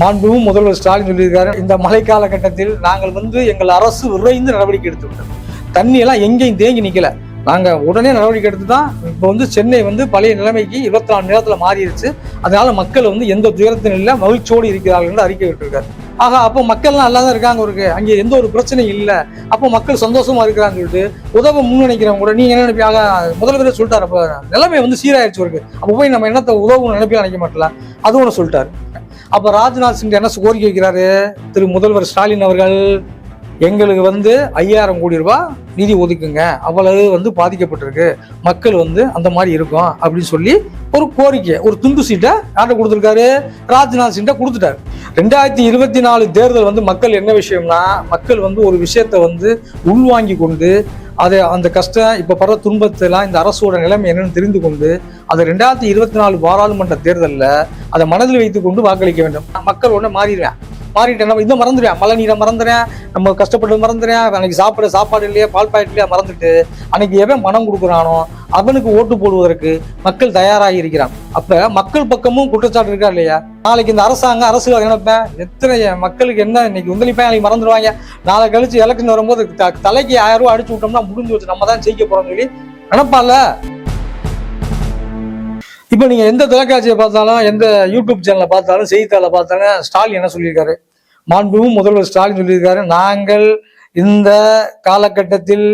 மாண்புமிகு முதல்வர் ஸ்டாலின் சொல்லியிருக்காரு இந்த மழை காலகட்டத்தில் நாங்கள் வந்து எங்கள் அரசு விரைந்து நடவடிக்கை எடுத்து விட்டோம் தண்ணி எல்லாம் எங்கேயும் தேங்கி நிக்கல. நாங்க உடனே நடவடிக்கை எடுத்து தான் இப்போ வந்து சென்னை வந்து பழைய நிலைமைக்கு இருபத்தி நாலு நேரத்துல மாறிடுச்சு. அதனால மக்கள் வந்து எந்த துயரத்திலும் இல்லை மகிழ்ச்சியோடு இருக்கிறார்கள் என்று அறிக்கை விட்டுருக்காரு. ஆக அப்போ மக்கள்லாம் நல்லா தான் இருக்காங்க இருக்கு அங்கே எந்த ஒரு பிரச்சனையும் இல்லை. அப்போ மக்கள் சந்தோஷமா இருக்கிறாங்க சொல்லிட்டு உதவ முன்னினைக்கிறவங்க கூட நீங்க என்ன நினைப்பீங்க? ஆக முதல்வர் சொல்லிட்டாரு அப்போ நிலைமை வந்து சீராயிடுச்சு இருக்கு அப்போ போய் நம்ம என்னத்தை உதவும் நினைப்பா நினைக்க மாட்டல அது ஒன்று சொல்லிட்டாரு. அப்போ ராஜ்நாத் சிங் என்ன கோரிக்கை வைக்கிறாரு? திரு முதல்வர் ஸ்டாலின் அவர்கள் எங்களுக்கு வந்து ஐயாயிரம் கோடி ரூபாய் நிதி ஒதுக்குங்க. அவ்வளவு வந்து பாதிக்கப்பட்டிருக்கு. மக்கள் வந்து அந்த மாதிரி இருக்கும் அப்படின்னு சொல்லி ஒரு கோரிக்கை ஒரு துண்டு சீட்டை யார்கிட்ட கொடுத்துருக்காரு? ராஜ்நாத் சிங்கிட்ட கொடுத்துட்டாரு. ரெண்டாயிரத்தி இருபத்தி நாலு தேர்தல் வந்து மக்கள் என்ன விஷயம்னா மக்கள் வந்து ஒரு விஷயத்தை வந்து உள்வாங்கி கொண்டு அதை அந்த கஷ்டம் இப்போ படுற துன்பத்தெல்லாம் இந்த அரசோட நிலைமை என்னன்னு தெரிந்து கொண்டு அதை ரெண்டாயிரத்தி இருபத்தி நாலு பாராளுமன்ற தேர்தலில் அதை மனதில் வைத்துக்கொண்டு வாக்களிக்க வேண்டும். மக்கள் ஒன்று மாறிடுவேன் மாறிட்டேன் நம்ம இதை மறந்துடுவேன் மழை நீரை மறந்துடுறேன் நம்ம கஷ்டப்பட்டு மறந்துடுறேன் அன்னைக்கு சாப்பிட சாப்பாடு இல்லையா பால் பாக்கெட் இல்லையா மறந்துட்டு அன்னைக்கு எவன் பணம் கொடுக்குறானோ அவனுக்கு ஓட்டு போடுவதற்கு மக்கள் தயாராகி இருக்கிறான். அப்ப மக்கள் பக்கமும் குற்றச்சாட்டு இருக்கா இல்லையா? நாளைக்கு இந்த அரசாங்கம் அரசு நினைப்பேன் எத்தனை மக்களுக்கு என்ன இன்னைக்கு உந்தளிப்பேன் நாளைக்கு மறந்துடுவாங்க? நாளை கழிச்சு எலெக்ஷன் வரும்போது த- தலைக்கு ஆயிரம் ரூபாய் அடிச்சு விட்டோம்னா முடிஞ்சு வச்சு நம்ம தான் ஜெயிக்க போறோம்னு சொல்லி நினைப்பால இப்போ நீங்கள் எந்த தொலைக்காட்சியை பார்த்தாலும் எந்த யூடியூப் சேனலை பார்த்தாலும் செய்தித்தாளை பார்த்தாலும் ஸ்டாலின் என்ன சொல்லியிருக்காரு? மாண்புமிகு முதல்வர் ஸ்டாலின் சொல்லியிருக்காரு நாங்கள் இந்த காலகட்டத்தில்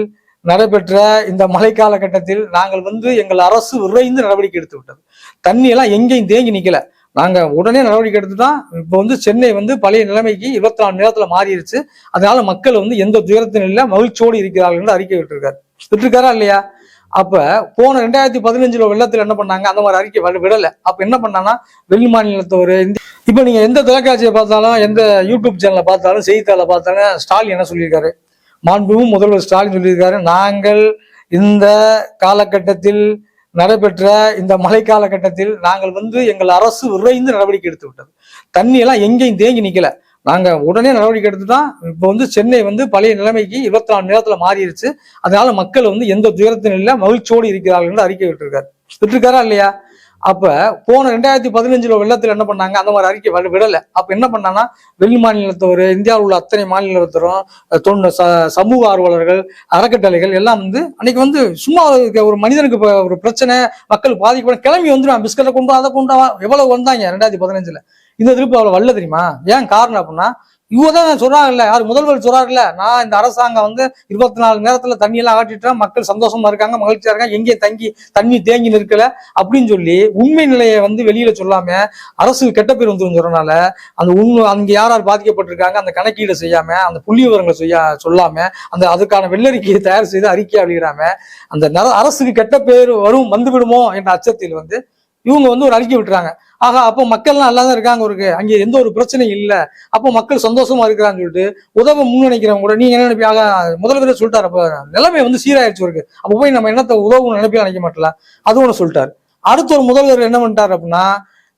நடைபெற்ற இந்த மழை காலகட்டத்தில் நாங்கள் வந்து எங்கள் அரசு விரைந்து நடவடிக்கை எடுத்து விட்டது. தண்ணியெல்லாம் எங்கேயும் தேங்கி நிற்கல நாங்கள் உடனே நடவடிக்கை எடுத்து தான் இப்போ வந்து சென்னை வந்து பழைய நிலைமைக்கு இருபத்தி நாலு நேரத்தில் மாறிடுச்சு. அதனால மக்கள் வந்து எந்த துயரத்திலும் இல்லை மகிழ்ச்சியோடு இருக்கிறார்கள் என்று அறிக்கை விட்டுருக்காரு. விட்டுருக்காரா இல்லையா? அப்ப போன ரெண்டாயிரத்தி பதினஞ்சுல வெள்ளத்துல என்ன பண்ணாங்க? அந்த மாதிரி அறிக்கை விடல. அப்ப என்ன பண்ணாங்கன்னா வெளி மாநிலத்தவர் இந்த இப்ப நீங்க எந்த தொலைக்காட்சியை பார்த்தாலும் எந்த யூடியூப் சேனலை பார்த்தாலும் செய்தித்தாளை பார்த்தாலும் ஸ்டாலின் என்ன சொல்லியிருக்காரு? மாண்புமிகு முதல்வர் ஸ்டாலின் சொல்லியிருக்காரு நாங்கள் இந்த காலகட்டத்தில் நடைபெற்ற இந்த மழை காலகட்டத்தில் நாங்கள் வந்து எங்கள் அரசு விரைந்து நடவடிக்கை எடுத்து விட்டது தண்ணி எல்லாம் எங்கேயும் தேங்கி நிக்கல. நாங்க உடனே நடவடிக்கை எடுத்து தான் இப்போ வந்து சென்னை வந்து பழைய நிலைமைக்கு இருபத்தி நாலு நேரத்துல மாறிடுச்சு அதனால மக்கள் வந்து எந்த துயரத்தின் இல்லை மகிழ்ச்சியோடு இருக்கிறார்கள் என்று அறிக்கை விட்டுருக்காரு. விட்டுருக்காரா இல்லையா? அப்ப போன ரெண்டாயிரத்தி பதினஞ்சுல வெள்ளத்துல என்ன பண்ணாங்க? அந்த மாதிரி அறிக்கை வர- விடல. அப்ப என்ன பண்ணாங்கன்னா வெளி மாநிலத்தவர் இந்தியாவில் உள்ள அத்தனை மாநிலத்தரும் தொண்ணு ச- சமூக ஆர்வலர்கள் அறக்கட்டளைகள் எல்லாம் வந்து அன்னைக்கு வந்து சும்மா இருக்க ஒரு மனிதனுக்கு ஒரு பிரச்சனை மக்கள் பாதிக்கப்பட கிளம்பி வந்துடும் பிஸ்கட்டை கொண்டு அதை கொண்டு எவ்வளவு வந்தாங்க ரெண்டாயிரத்தி பதினஞ்சுல. இந்த திருப்பி அவ்வளவு வரல தெரியுமா? ஏன் காரணம் அப்படின்னா இவங்க தான் சொல்றாங்கல்ல யார் முதல்வர் சொல்றாருல்ல நான் இந்த அரசாங்கம் வந்து இருபத்தி நாலு நேரத்துல தண்ணியெல்லாம் ஆட்டிட்டேன் மக்கள் சந்தோஷமா இருக்காங்க மகிழ்ச்சியா இருக்காங்க எங்கேயும் தங்கி தண்ணி தேங்கி நிற்கல அப்படின்னு சொல்லி உண்மை நிலையை வந்து வெளியில சொல்லாம அரசு கெட்ட பேர் வந்துரும் சொல்றனால அந்த உண்மை அங்க யார் யார் பாதிக்கப்பட்டிருக்காங்க அந்த கணக்கீடு செய்யாம அந்த புள்ளி விவரங்களை செய்ய சொல்லாம அந்த அதுக்கான வெள்ளறிக்கையை தயார் செய்து அறிக்கை வெளியிடாம அந்த அரசுக்கு கெட்ட பேர் வரும் வந்து விடுமோ என்ற அச்சத்தில் வந்து இவங்க வந்து ஒரு அறிக்கை விட்டுறாங்க. ஆகா அப்போ மக்கள்லாம் நல்லா தான் இருக்காங்க இருக்கு அங்கே எந்த ஒரு பிரச்சனையும் இல்லை. அப்போ மக்கள் சந்தோஷமா இருக்கிறான்னு சொல்லிட்டு உதவ முன் நினைக்கிறவங்க கூட நீங்க என்ன நினைப்பீங்க? ஆகா முதல்வர் சொல்லிட்டாரு. அப்ப நிலைமை வந்து சீராயிடுச்சு இருக்கு அப்போ போய் நம்ம என்னத்தை உதவும் நினைப்பா நினைக்க மாட்டல. அது ஒன்று சொல்லிட்டாரு. அடுத்த ஒரு முதல்வர் என்ன பண்ணிட்டாரு அப்படின்னா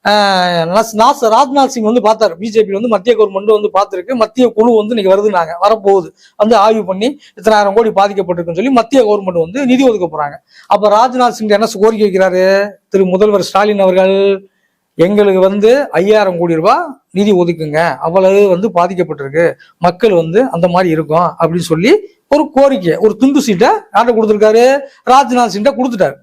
ராஜ்நாத் சிங் வந்து பார்த்தாரு. பிஜேபி வந்து மத்திய கவர்மெண்ட் வந்து பார்த்துருக்கு. மத்திய குழு வந்து இன்னைக்கு வருதுனாங்க வரப்போகுது. வந்து ஆய்வு பண்ணி இத்தனாயிரம் கோடி பாதிக்கப்பட்டிருக்குன்னு சொல்லி மத்திய கவர்மெண்ட் வந்து நிதி ஒதுக்க போறாங்க. அப்ப ராஜ்நாத் சிங் என்ன கோரிக்கை வைக்கிறாரு? திரு முதல்வர் ஸ்டாலின் அவர்கள் எங்களுக்கு வந்து ஐயாயிரம் கோடி ரூபாய் நிதி ஒதுக்குங்க. அவ்வளவு வந்து பாதிக்கப்பட்டிருக்கு. மக்கள் வந்து அந்த மாதிரி இருக்கும் அப்படின்னு சொல்லி ஒரு கோரிக்கை ஒரு துண்டு சீட்டை யார்கிட்ட கொடுத்துருக்காரு. ராஜ்நாத் சிங்கிட்ட கொடுத்துட்டாரு.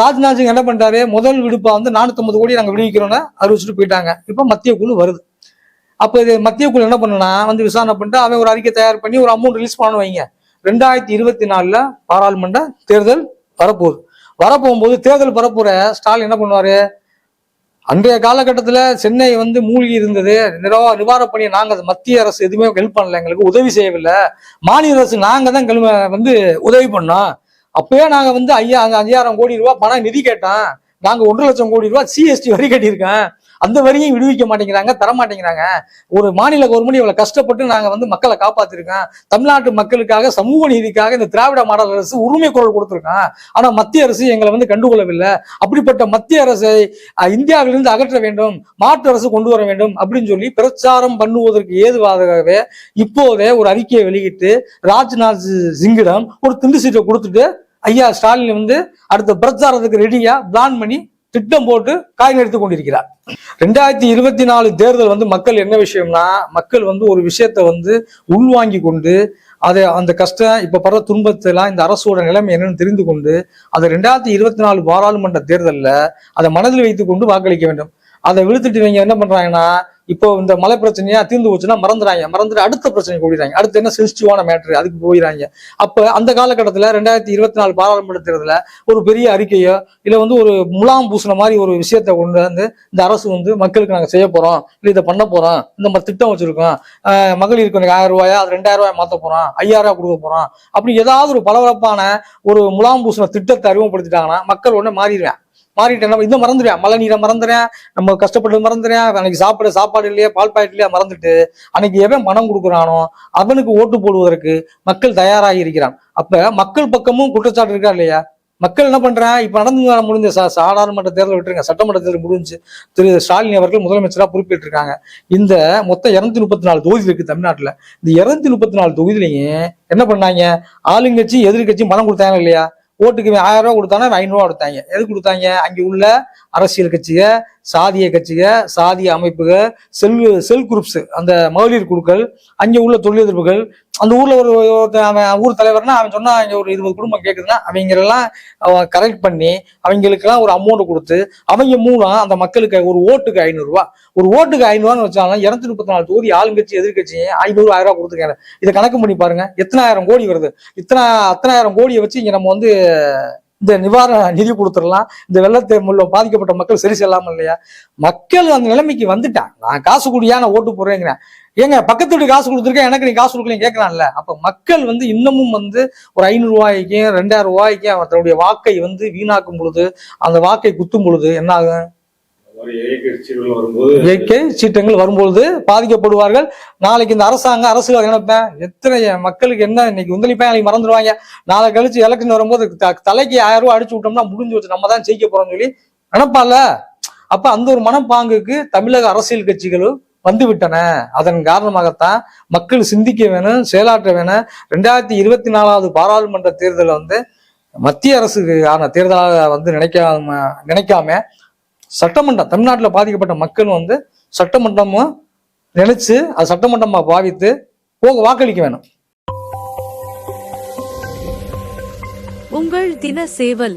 ராஜ்நாத் சிங் என்ன பண்ணிட்டாரு முதல் விடுப்பா வந்து 450 கோடி நாங்க விடுவிக்கிறோம்னு அறிவிச்சுட்டு போயிட்டாங்க. இப்ப மத்திய குழு வருது. அப்ப இது மத்திய குழு என்ன பண்ணுனா வந்து விசாரணை பண்ணிட்டு அவன் ஒரு அறிக்கை தயார் பண்ணி ஒரு அமௌண்ட் ரிலீஸ் பண்ணணும் வைங்க. ரெண்டாயிரத்தி இருபத்தி நாலுல பாராளுமன்ற தேர்தல் வரப்போகுது. வரப்போகும்போது தேர்தல் வரப்போற ஸ்டாலின் என்ன பண்ணுவாரு? அன்றைய காலகட்டத்துல சென்னை வந்து மூழ்கி இருந்தது. நிர்வா நிவாரண பணியை நாங்க மத்திய அரசு எதுவுமே ஹெல்ப் பண்ணல. எங்களுக்கு உதவி செய்யவில்லை. மாநில அரசு நாங்க தான் வந்து உதவி பண்ணோம். அப்பயே நாங்க வந்து ஐயா ஐயாயிரம் கோடி ரூபாய் பணம் நிதி கேட்டோம் நாங்க ஒன்றரை லட்சம் கோடி ரூபாய் சிஎஸ்டி வரி கட்டியிருக்கேன். அந்த வரியும் விடுவிக்க மாட்டேங்கிறாங்க தர மாட்டேங்கிறாங்க. ஒரு மாநில கவர்மெண்ட் இவ்வளவு கஷ்டப்பட்டு நாங்க வந்து மக்களை காப்பாத்திருக்கோம். தமிழ்நாட்டு மக்களுக்காக சமூக நீதிக்காக இந்த திராவிட மாடல் அரசு உரிமை குரல் கொடுத்திருக்கோம் ஆனா மத்திய அரசு எங்களை வந்து கண்டுகொள்ளவில்லை. அப்படிப்பட்ட மத்திய அரசை இந்தியாவிலிருந்து அகற்ற வேண்டும் மாற்று அரசு கொண்டு வர வேண்டும் அப்படின்னு சொல்லி பிரச்சாரம் பண்ணுவதற்கு ஏதுவாகவே இப்போதே ஒரு அறிக்கையை வெளியிட்டு ராஜ்நாத் சிங்கிடம் ஒரு துண்டு சீட்டை கொடுத்துட்டு ஐயா ஸ்டாலின் வந்து அடுத்த பிரச்சாரத்துக்கு ரெடியா பிளான் பண்ணி திட்டம் போட்டு காய் எடுத்து கொண்டிருக்கிறார். ரெண்டாயிரத்தி இருபத்தி நாலு தேர்தல் வந்து மக்கள் என்ன விஷயம்னா மக்கள் வந்து ஒரு விஷயத்தை வந்து உள்வாங்கி கொண்டு அதை அந்த கஷ்டம் இப்ப படுற துன்பத்தெல்லாம் இந்த அரசோட நிலைமை என்னன்னு தெரிந்து கொண்டு அதை ரெண்டாயிரத்தி இருபத்தி நாலு பாராளுமன்ற தேர்தலில் அதை மனதில் வைத்துக் கொண்டு வாக்களிக்க வேண்டும். அதை விழுத்துட்டு இவங்க என்ன பண்றாங்கன்னா இப்போ இந்த மலை பிரச்சனையா தீர்ந்து போச்சுன்னா மறந்துறாங்க. மறந்துட்டு அடுத்த பிரச்சனை கூடுறாங்க அடுத்து என்ன சென்சிட்டிவான மேட்ரு அதுக்கு போயிடறாங்க அப்போ அந்த காலகட்டத்தில் ரெண்டாயிரத்தி இருபத்தி நாலு பாராளுமன்ற தேர்தலில் ஒரு பெரிய அறிக்கையோ இல்லை வந்து ஒரு முலாம் பூசின மாதிரி ஒரு விஷயத்தை கொண்டு வந்து இந்த அரசு வந்து மக்களுக்கு நாங்கள் செய்ய போகிறோம் இல்லை இதை பண்ண போகிறோம் இந்த மாதிரி திட்டம் வச்சுருக்கோம். மகளிருக்கு எனக்கு ஆயிரம் ரூபாயா அது ரெண்டாயிரம் ரூபாய் மாற்ற போகிறோம் ஐயாயிரம் ரூபாய் கொடுக்க போகிறோம் அப்படி ஏதாவது ஒரு பளபளப்பான ஒரு முலாம் பூசின திட்டத்தை அறிமுகப்படுத்திட்டாங்கன்னா மக்கள் ஒன்று மாறிடுவேன் மாறிட்டேன் என்ன இதை மறந்துடுவேன். மழை நீரை மறந்துடுறேன். நம்ம கஷ்டப்பட்டு மறந்துடுறேன். அன்னைக்கு சாப்பிட சாப்பாடு இல்லையா பால் பாக்கெட் இல்லையா மறந்துட்டு அன்னைக்கு எவன் மனம் கொடுக்குறானோ அவனுக்கு ஓட்டு போடுவதற்கு மக்கள் தயாராகி இருக்கிறான். அப்ப மக்கள் பக்கமும் குற்றச்சாட்டு இருக்கா இல்லையா? மக்கள் என்ன பண்றான் இப்ப நடந்து முடிஞ்ச சா சாதாரணமன்ற தேர்தல் விட்டுருங்க. சட்டமன்ற தேர்தல் முடிஞ்சு திரு ஸ்டாலின் அவர்கள் முதலமைச்சரா பொறுப்பேற்றிருக்காங்க. இந்த மொத்தம் இருநூத்தி முப்பத்தி நாலு தொகுதி இருக்கு தமிழ்நாட்டுல. இந்த இருநூத்தி முப்பத்தி நாலு தொகுதியிலையும் என்ன பண்ணாங்க? ஆளுங்கட்சி எதிர்கட்சி மனம் கொடுத்தாங்க இல்லையா? ஓட்டுக்கு ஆயிரம் ரூபா கொடுத்தானா இவன் கொடுத்தாங்க. எது கொடுத்தாங்க? அங்கே உள்ள அரசியல் கட்சிக சாதிய கட்சிக சாதிய அமைப்புகள் செல் செல் குரூப்ஸ் அந்த மகளிர் குழுக்கள் அங்கே உள்ள தொழிலதிர்ப்புகள் அந்த ஊர்ல ஒரு அவன் ஊர் தலைவர்னா அவன் சொன்னா இங்க ஒரு இருபது குடும்பம் கேக்குதுன்னா அவங்களெல்லாம் அவன் கரெக்ட் பண்ணி அவங்களுக்கெல்லாம் ஒரு அமௌண்ட் கொடுத்து அவங்க மூலம் அந்த மக்களுக்கு ஒரு ஓட்டுக்கு ஐநூறு ஒரு ஓட்டுக்கு ஐநூறுவான்னு வச்சாலும் இருநூத்தி முப்பத்தி நாலு தொகுதி ஆளுங்கட்சி எதிர்கட்சி ஐநூறு ஆயிரம் ரூபா கொடுத்துருக்காங்க. இதை கணக்கு பண்ணி பாருங்க எத்தனாயிரம் கோடி வருது? இத்தனை அத்தனாயிரம் கோடியை வச்சு இங்க நம்ம வந்து இந்த நிவாரண நிதி கொடுத்துடலாம். இந்த வெள்ளத்தை முள்ள பாதிக்கப்பட்ட மக்கள் சரி செல்லாமல் இல்லையா? மக்கள் அந்த நிலைமைக்கு வந்துட்டான் நான் காசு கூடியா நான் ஓட்டு போடுறேங்கிறேன். ஏங்க பக்கத்து வீட்டு காசு கொடுத்துருக்கேன் எனக்கு நீ காசு கொடுக்கலன்னு கேட்கலாம்ல அப்ப மக்கள் வந்து இன்னமும் வந்து ஒரு ஐநூறு ரூபாய்க்கும் ரெண்டாயிரம் ரூபாய்க்கும் அவர்களுடைய தன்னுடைய வாக்கை வந்து வீணாக்கும் பொழுது அந்த வாக்கை குத்தும் பொழுது என்ன ஆகும்? இயற்கை சீற்றங்கள் வரும்பொழுது பாதிக்கப்படுவார்கள். நாளைக்கு இந்த அரசாங்கம் அரசு நினைப்பேன் எத்தனை மக்களுக்கு என்ன இன்னைக்கு உந்தளிப்பேன் நாளைக்கு மறந்துடுவாங்க. நாளை கழிச்சு எலெக்ஷன் வரும்போது தலைக்கு ஆயிரம் ரூபாய் அடிச்சு விட்டோம்னா முடிஞ்சு வச்சு நம்ம தான் ஜெயிக்க போறோம்னு சொல்லி நினைப்பால அப்ப அந்த ஒரு மனப்பாங்குக்கு தமிழக அரசியல் கட்சிகளும் வந்து விட்டன அதன் காரணமாகத்தான் மக்கள் சிந்திக்க வேணும் செயலாற்ற வேணும். ரெண்டாயிரத்தி இருபத்தி நாலாவது பாராளுமன்ற தேர்தலை வந்து மத்திய அரசுக்கான தேர்தலாக வந்து நினைக்காம நினைக்காம சட்டமன்றம் தமிழ்நாட்டில் பாதிக்கப்பட்ட மக்கள் வந்து சட்டமன்றமும் நினைச்சு அது சட்டமன்றமா பாவித்து போக வாக்களிக்க வேணும். உங்கள் தின சேவல்